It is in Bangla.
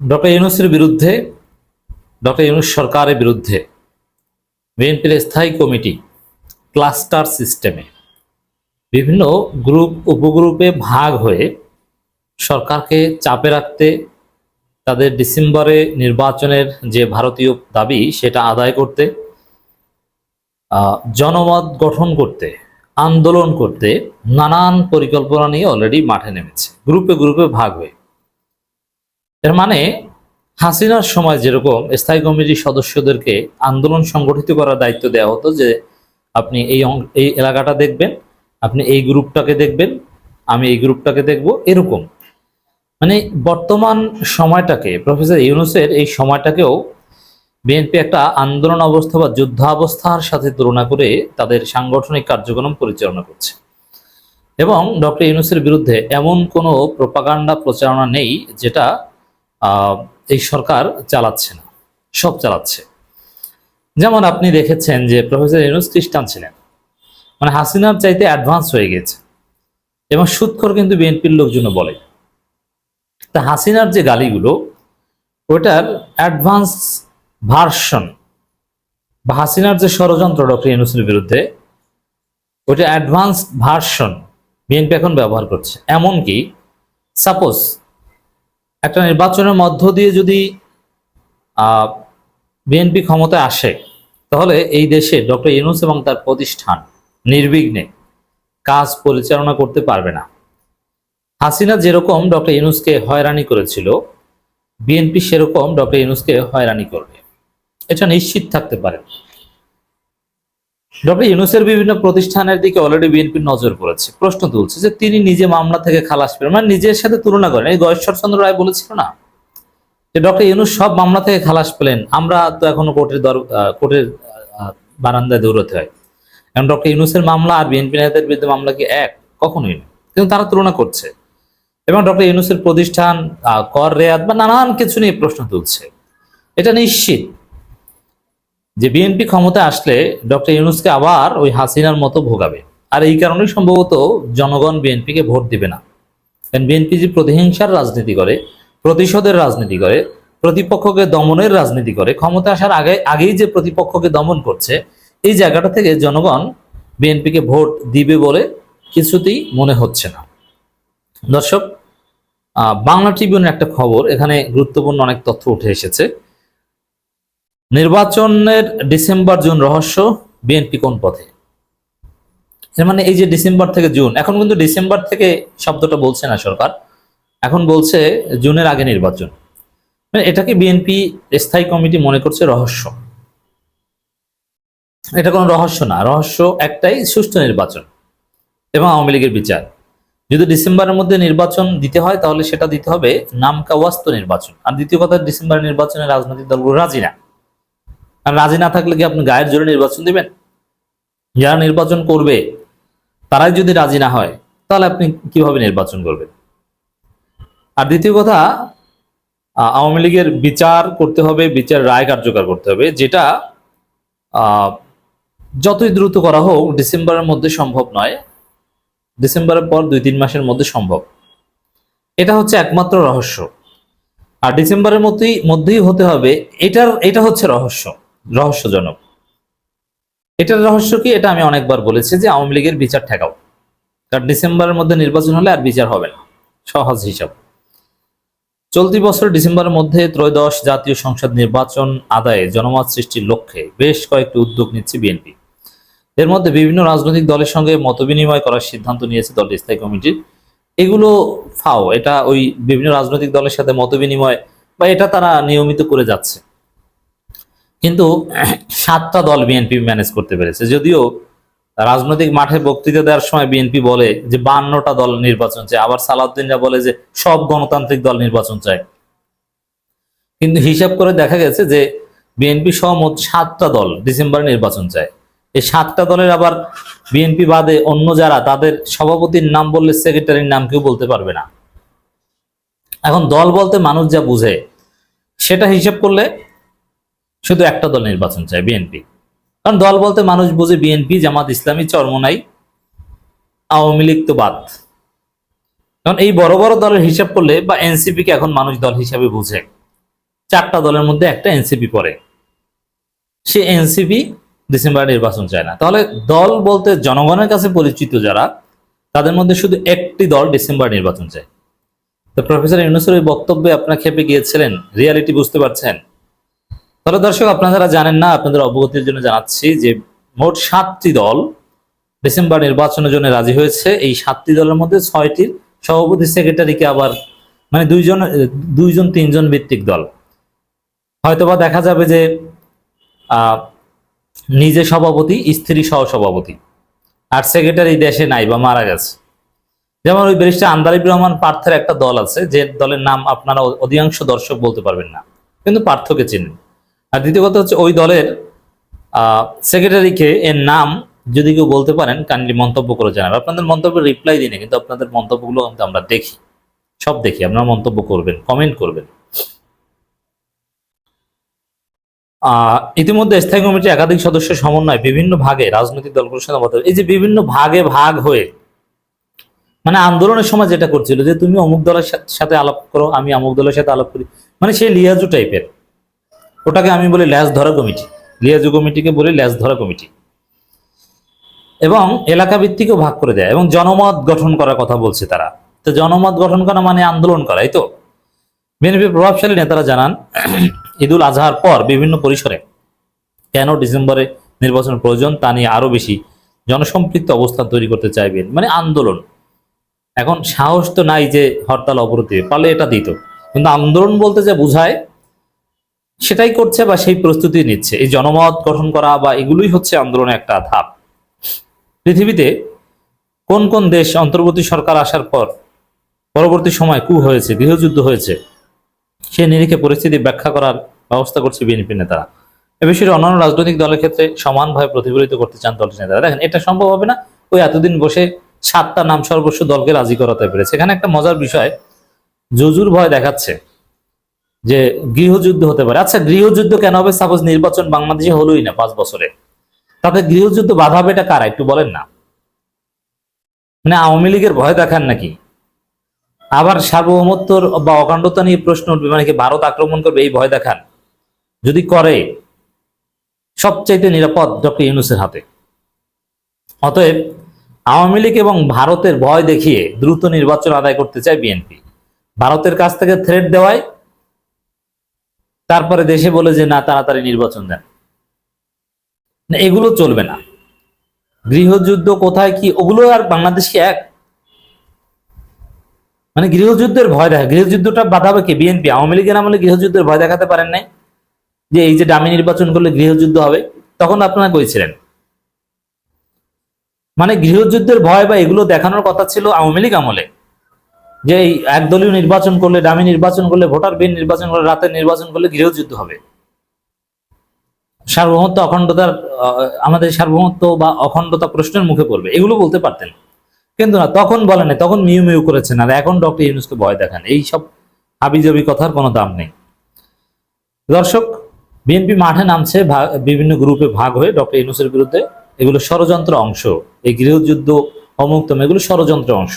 ডক্টর ইউনুসের বিরুদ্ধে, ডক্টর ইউনুস সরকারের বিরুদ্ধে বিএনপির স্থায়ী কমিটি ক্লাস্টার সিস্টেমে বিভিন্ন গ্রুপ, উপগ্রুপে ভাগ হয়ে সরকারকে চাপে রাখতে তাদের ডিসেম্বরে নির্বাচনের যে ভারতীয় দাবি সেটা আদায় করতে জনমত গঠন করতে, আন্দোলন করতে নানান পরিকল্পনা নিয়ে অলরেডি মাঠে নেমেছে। গ্রুপে গ্রুপে ভাগ হয়ে। এর মানে হাসিনার সময় যেরকম স্থায়ী কমিটির সদস্যদেরকে আন্দোলন সংগঠিত করার দায়িত্ব দেওয়া হতো যে আপনি এই এই এলাকাটা দেখবেন, আপনি এই গ্রুপটাকে দেখবেন, আমি এই গ্রুপটাকে দেখব, এরকম। মানে বর্তমান সময়টাকে প্রফেসর ইউনুসের এই সময়টাকেও বিএনপি একটা আন্দোলন অবস্থা বা যুদ্ধাবস্থার সাথে তুলনা করে তাদের সাংগঠনিক কার্যক্রম পরিচালনা করছে। এবং ডক্টর ইউনুসের বিরুদ্ধে এমন কোনো প্রপাগান্ডা প্রচারণা নেই যেটা এই সরকার চালাচ্ছে না, সব চালাচ্ছে। যেমন আপনি দেখেছেন যে প্রফেসর ইউনুস খ্রিস্টান ছিলেন মানে হাসিনার চাইতে অ্যাডভান্স হয়ে গেছে, এবং সুৎখর কিন্তু বিএনপির লোকজন বলে। তা হাসিনার যে গালিগুলো, ওটার অ্যাডভান্স ভার্সন বা হাসিনার যে ষড়যন্ত্র ডক্টর ইউনুসের বিরুদ্ধে, ওটা অ্যাডভান্স ভার্সন বিএনপি এখন ব্যবহার করছে। এমনকি সাপোজ একটা নির্বাচনের মধ্য দিয়ে যদি বিএনপি ক্ষমতায় আসে, তাহলে এই দেশে ডক্টর ইউনুস এবং তার প্রতিষ্ঠান নির্বিঘ্নে কাজ পরিচালনা করতে পারবে না। হাসিনা যেরকম ডক্টর ইউনুসকে হয়রানি করেছিল বিএনপি সেরকম ডক্টর ইউনুসকে হয়রানি করবে। এটা নিশ্চিত থাকতে পারে। ডক্টর ইউনুসের বিভিন্ন প্রতিষ্ঠানের দিকে অলরেডি বিএনপির নজর পড়েছে। প্রশ্ন তুলছে যে তিনি নিজে মামলা থেকে খালাস পেলেন মানে নিজের সাথে তুলনা করেন। এই গয়েশ্বর চন্দ্র রায় বলেছিল না? যে ডক্টর ইউনুস সব মামলা থেকে খালাস পেলেন, আমরা তো এখনও কোর্টের দর কোর্টের বারান্দায় দৌড়তে হয় এখন ডক্টর ইউনুসের মামলা আর বিএনপি নেতাদের বিরুদ্ধে মামলা কি এক? কখনোই না। কিন্তু তারা তুলনা করছে। এবং ডক্টর ইউনুসের প্রতিষ্ঠান কর রেয়াত বা নানান কিছু নিয়ে প্রশ্ন তুলছে। এটা নিশ্চিত। যে বিএনপি ক্ষমতা আসলে ডক্টর ইউনুসকে আবার ওই হাসিনার মতো ভোগাবে। আর এই কারণেই সম্ভবত জনগণ বিএনপিকে ভোট দিবে না। কারণ বিএনপি যে প্রতিহিংসার রাজনীতি করে, প্রতিশোধের রাজনীতি করে, প্রতিপক্ষকে দমনের রাজনীতি করে ক্ষমতা আসার আগে, আগেই যে প্রতিপক্ষকে দমন করছে, এই জায়গাটা থেকে জনগণ বিএনপিকে ভোট দিবে বলে কিছুতেই মনে হচ্ছে না। দর্শক বাংলা ট্রিবিউনের একটা খবর, এখানে গুরুত্বপূর্ণ অনেক তথ্য উঠে এসেছে। নির্বাচনের ডিসেম্বর, জুন রহস্য বিএনপি কোন পথে? মানে এই যে ডিসেম্বর থেকে জুন, এখন কিন্তু ডিসেম্বর থেকে শব্দটা বলছে না সরকার। এখন বলছে জুনের আগে নির্বাচন। মানে এটাকে বিএনপি স্থায়ী কমিটি মনে করছে রহস্য? এটা কোনো রহস্য না। রহস্য একটাই সুষ্ঠু নির্বাচন এবং আওয়ামী লীগের বিচার। যদি ডিসেম্বরের মধ্যে নির্বাচন দিতে হয়, তাহলে সেটা দিতে হবে নামকা ওয়াস্ত নির্বাচন। আর দ্বিতীয় কথা ডিসেম্বর নির্বাচনে রাজনৈতিক দলগুলো রাজি না। আর রাজি না থাকলে কি আপনি গায়ের জোরে নির্বাচন দিবেন? যারা নির্বাচন করবে, তারাই যদি রাজি না হয়, তাহলে আপনি কীভাবে নির্বাচন করবেন? আর দ্বিতীয় কথা আওয়ামী লীগের বিচার করতে হবে, বিচার রায় কার্যকর করতে হবে, যেটা যতই দ্রুত করা হোক, ডিসেম্বরের মধ্যে সম্ভব নয়। ডিসেম্বরের পর দুই তিন মাসের মধ্যে সম্ভব। এটা হচ্ছে একমাত্র রহস্য। আর ডিসেম্বরের মধ্যেই মধ্যেই হতে হবে, এটার, এটা হচ্ছে রহস্য। রহস্যজনক। এটার রহস্য কি? এটা আমি অনেকবার বলেছি যে আওয়ামী লীগের বিচার ঠেকাও। কারণ ডিসেম্বরের মধ্যে নির্বাচন হলে আর বিচার হবে না। সহজ হিসাব। চলতি বছর ডিসেম্বরের মধ্যে ত্রয়োদশ জাতীয় সংসদ নির্বাচন আদায়ে জনমত সৃষ্টির লক্ষ্যে বেশ কয়েকটি উদ্যোগ নিচ্ছে বিএনপি। এর মধ্যে বিভিন্ন রাজনৈতিক দলের সঙ্গে মতবিনিময় করার সিদ্ধান্ত নিয়েছে দলটির স্থায়ী কমিটির এগুলো ফাও, এটা ওই বিভিন্ন রাজনৈতিক দলের সাথে মতবিনিময় বা এটা তারা নিয়মিত করে যাচ্ছে। কিন্তু সাতটা দল বিএনপি ম্যানেজ করতে পেরেছে। যদিও রাজনৈতিক মাঠে বক্তৃতা দেওয়ার সময় বিএনপি বলে যে বান্নটা দল নির্বাচন চায়, আবার সালাউদ্দিনরা বলে যে সব গণতান্ত্রিক দল নির্বাচন চায়। কিন্তু হিসাব করে দেখা গেছে যে বিএনপি সহ মোট সাতটা দল ডিসেম্বরে নির্বাচন চায়। এই সাতটা দলের আবার বিএনপি বাদে অন্য যারা, তাদের সভাপতির নাম বললে সেক্রেটারির নাম কেউ বলতে পারবে না। এখন দল বলতে মানুষ যা বুঝে, সেটা হিসাব করলে শুধু একটা দল নির্বাচন চায় বিএনপি কারণ দল বলতে মানুষ বুঝে বিএনপি জামাত ইসলামী চরমনাই আওয়ামী লীগ তো বাদ। কারণ এই বড় বড় দলের হিসাব করলে বা এনসিপি কে এখন মানুষ দল হিসাবে বুঝে। চারটা দলের মধ্যে একটা এনসিপি পড়ে। সে এনসিপি ডিসেম্বরে নির্বাচন চায় না। তাহলে দল বলতে জনগণের কাছে পরিচিত যারা, তাদের মধ্যে শুধু একটি দল ডিসেম্বর নির্বাচন চায়। তো প্রফেসর ইউনুসের ওই বক্তব্যে আপনার খেপে গিয়েছিলেন, রিয়ালিটি বুঝতে পারছেন? তাহলে দর্শক, আপনারা জানেন না, আপনাদের অবগতির জন্য জানাচ্ছি যে মোট সাতটি দল ডিসেম্বর নির্বাচনের জন্য রাজি হয়েছে। এই সাতটি দলের মধ্যে ছয়টির সভাপতি সেক্রেটারিকে আবার মানে দুইজন দুইজন, তিনজন ভিত্তিক দল। হয়তোবা দেখা যাবে যে নিজে সভাপতি, স্ত্রী সহ সভাপতি। আর সেক্রেটারি দেশে নাই বা মারা গেছে। যেমন ওই ব্যারিস্টার আন্দারিব রহমান পার্থের একটা দল আছে, যে দলের নাম আপনারা অধিকাংশ দর্শক বলতে পারবেন না। কিন্তু পার্থকে চিনেন। আর দ্বিতীয় কথা হচ্ছে ওই দলের সেক্রেটারিকে এর নাম যদি কেউ বলতে পারেন, কাইন্ডলি মন্তব্য করে জানান। আপনাদের মন্তব্যের রিপ্লাই দিনে কিন্তু আপনাদের মন্তব্যগুলো কিন্তু আমরা দেখি। সব দেখি, আপনারা মন্তব্য করবেন কমেন্ট করবেন। ইতিমধ্যে স্থায়ী কমিটির একাধিক সদস্য সমন্বয় বিভিন্ন ভাগে রাজনৈতিক দলগুলোর সাথে মত এই যে বিভিন্ন ভাগে ভাগ হয়ে মানে আন্দোলনের সময় যেটা করছিল, যে তুমি অমুক দলের সাথে আলাপ করো, আমি অমুক দলের সাথে আলাপ করি মানে সেই লিয়াজু টাইপের ওটাকে আমি বলি ল্যাস ধরা কমিটি, লিয়াজু কমিটিকে বলি ল্যাস ধরা কমিটি। এবং এলাকা ভিত্তিকও ভাগ করে দেয়, এবং জনমত গঠন করার কথা বলছে তারা। তো জনমত গঠন করা মানে আন্দোলন করা, এই তো? বিএনপির প্রভাবশালী নেতারা জানান, ঈদুল আজহার পর বিভিন্ন পরিসরে কেন ডিসেম্বরে নির্বাচন প্রয়োজন তা নিয়ে আরও বেশি জনসম্পৃক্ত অবস্থান তৈরি করতে চাইবেন মানে আন্দোলন। এখন সাহস তো নাই যে হরতাল অবরোধ, পারলে এটা দিত। কিন্তু আন্দোলন বলতে যে বোঝায় সেটাই করছে বা সেই প্রস্তুতি নিচ্ছে। এই জনমত গঠন করা বা এগুলোই হচ্ছে আন্দোলনের একটা ধাপ। পৃথিবীতে কোন কোন দেশ অন্তর্বর্তী সরকার আসার পর পরবর্তী সময় কু হয়েছে, গৃহযুদ্ধ হয়েছে, সে নিরিখে পরিস্থিতি ব্যাখ্যা করার ব্যবস্থা করছে বিএনপি নেতারা। এ বিষয়ে অন্যান্য রাজনৈতিক দলের ক্ষেত্রে সমানভাবে প্রতিফলিত করতে চান দলের নেতারা। দেখেন, এটা সম্ভব হবে না? ওই এতদিন বসে সাতটা নাম সর্বস্ব দলকে রাজি করাতে পেরেছে। এখানে একটা মজার বিষয় জজুর ভয় দেখাচ্ছে। যে গৃহযুদ্ধ হতে পারে। আচ্ছা গৃহযুদ্ধ কেন হবে? সাপোজ নির্বাচন বাংলাদেশে হলোই না পাঁচ বছরে। তাতে গৃহযুদ্ধ বাধা হবে এটা কারা? একটু বলেন না। মানে আওয়ামী লীগের ভয় দেখান নাকি? আবার সার্বভৌমত্বর বা অকাণ্ডতা নিয়ে প্রশ্ন উঠবে মানে কি ভারত আক্রমণ করবে, এই ভয় দেখান। যদি করে, সবচাইতে নিরাপদ ডক্টর ইউনুসের হাতে। অতএব আওয়ামী লীগ এবং ভারতের ভয় দেখিয়ে দ্রুত নির্বাচন আদায় করতে চায় বিএনপি। ভারতের কাছ থেকে থ্রেট দেওয়ায় তারপরে দেশে বলে যে, না, তাড়াতাড়ি নির্বাচন দেন। এগুলো চলবে না। গৃহযুদ্ধ কোথায় কি, ওগুলো আর বাংলাদেশ কি এক? মানে গৃহযুদ্ধের ভয় দেখা, গৃহযুদ্ধটা বাধাবে কি? বিএনপি আওয়ামী লীগের আমলে গৃহযুদ্ধের ভয় দেখাতে পারেন নাই? যে এই যে ডামি নির্বাচন করলে গৃহযুদ্ধ হবে, তখন আপনারা কইছিলেন। মানে গৃহযুদ্ধের ভয় বা এগুলো দেখানোর কথা ছিল আওয়ামী লীগ আমলে। যে এই একদলীয় নির্বাচন করলে ডামি নির্বাচন করলে ভোটার বিন নির্বাচন করলে, রাতের নির্বাচন করলে গৃহযুদ্ধ হবে। সার্বভৌমত্ব, অখণ্ডতার আমাদের সার্বভৌমত্ব বা অখণ্ডতা প্রশ্নের মুখে পড়বে। এগুলো বলতে পারতেন। কিন্তু না, তখন বলেন তখন মিউ মিউ করেছেন। আর এখন ডক্টর ইউনুসকে ভয় দেখান। এই সব হাবিজাবি কথার কোনো দাম নেই। দর্শক, বিএনপি মাঠে নামছে বিভিন্ন গ্রুপে ভাগ হয়ে ডক্টর ইউনুসের বিরুদ্ধে। এগুলো ষড়যন্ত্র অংশ। এই গৃহযুদ্ধ, অমুক্তম, এগুলো ষড়যন্ত্র অংশ।